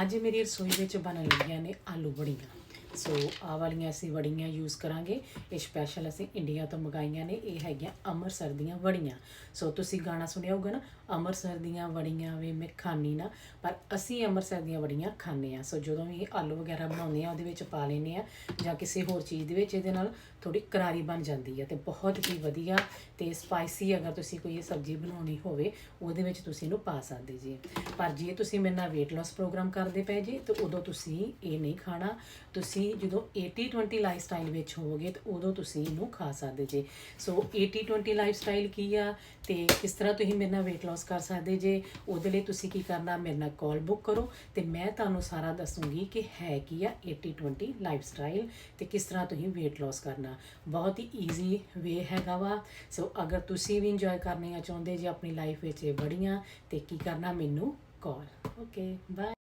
ਅੱਜ ਮੇਰੀ ਰਸੋਈ ਵਿੱਚ ਬਣਨ ਲੱਗੀਆਂ ਨੇ ਆਲੂ ਬੜੀਆਂ। ਸੋ ਆਹ ਵਾਲੀਆਂ ਅਸੀਂ ਵੜੀਆਂ ਯੂਜ਼ ਕਰਾਂਗੇ। ਇਹ ਸਪੈਸ਼ਲ ਅਸੀਂ ਇੰਡੀਆ ਤੋਂ ਮੰਗਾਈਆਂ ਨੇ। ਇਹ ਹੈਗੀਆਂ ਅੰਮ੍ਰਿਤਸਰ ਦੀਆਂ ਵੜੀਆਂ। ਸੋ ਤੁਸੀਂ ਗਾਣਾ ਸੁਣਿਆ ਹੋਊਗਾ ਨਾ, ਅੰਮ੍ਰਿਤਸਰ ਦੀਆਂ ਵੜੀਆਂ ਵੇ ਮੈਂ ਖਾਣੀ ਨਾ, ਪਰ ਅਸੀਂ ਅੰਮ੍ਰਿਤਸਰ ਦੀਆਂ ਵੜੀਆਂ ਖਾਂਦੇ ਆ ਸੋ ਜਦੋਂ ਵੀ ਆਲੂ ਵਗੈਰਾ ਬਣਾਉਂਦੇ ਆ ਉਹਦੇ ਵਿੱਚ ਪਾ ਲੈਂਦੇ ਆ ਜਾਂ ਕਿਸੇ ਹੋਰ ਚੀਜ਼ ਦੇ ਵਿੱਚ, ਇਹਦੇ ਨਾਲ ਥੋੜੀ ਕਰਾਰੀ ਬਣ ਜਾਂਦੀ ਆ ਤੇ ਬਹੁਤ ਹੀ ਵਧੀਆ ਤੇ ਸਪਾਈਸੀ ਅਗਰ ਤੁਸੀਂ ਕੋਈ ਇਹ ਸਬਜ਼ੀ ਬਣਾਉਣੀ ਹੋਵੇ, ਉਹਦੇ ਵਿੱਚ ਤੁਸੀਂ ਇਹਨੂੰ ਪਾ ਸਕਦੇ ਜੀ। ਪਰ ਜੇ ਤੁਸੀਂ ਮੇਰੇ ਨਾਲ weight loss ਪ੍ਰੋਗਰਾਮ ਕਰਦੇ ਪਏ ਜੀ, ਤੇ ਉਦੋਂ ਤੁਸੀਂ ਇਹ ਨਹੀਂ ਖਾਣਾ। ਤੁਸੀਂ ਜਦੋਂ 80 20 ਲਾਈਫ ਸਟਾਈਲ ਵਿੱਚ ਹੋਵੋਗੇ ਤਾਂ ਉਦੋਂ ਤੁਸੀਂ ਇਹਨੂੰ ਖਾ ਸਕਦੇ ਜੇ। ਸੋ 80 20 ਲਾਈਫ ਸਟਾਈਲ ਕੀ ਆ? ਤੇ ਕਿਸ ਤਰ੍ਹਾਂ ਤੁਸੀਂ ਮੇਰੇ ਨਾਲ weight loss ਕਰ ਸਕਦੇ ਜੇ? ਉਹਦੇ ਲਈ ਤੁਸੀਂ ਕੀ ਕਰਨਾ? ਮੇਰੇ ਨਾਲ ਕਾਲ ਬੁੱਕ ਕਰੋ ਤੇ ਮੈਂ ਤੁਹਾਨੂੰ ਸਾਰਾ ਦੱਸੂਗੀ ਕਿ ਹੈ ਕੀ ਆ 80 20 ਲਾਈਫ ਸਟਾਈਲ ਤੇ ਕਿਸ ਤਰ੍ਹਾਂ ਤੁਸੀਂ weight loss ਕਰਨਾ। ਬਹੁਤ ਹੀ ਈਜ਼ੀ ਵੇ ਹੈਗਾ ਵਾ। ਸੋ ਅਗਰ ਤੁਸੀਂ ਵੀ ਇੰਜੋਏ ਕਰਨੀਆਂ ਚਾਹੁੰਦੇ ਜੇ ਆਪਣੀ ਲਾਈਫ ਵਿੱਚ ਇਹ ਬੜੀਆਂ, ਤੇ ਕੀ ਕਰਨਾ? ਮੈਨੂੰ ਕਾਲ ਓਕੇ ਬਾਏ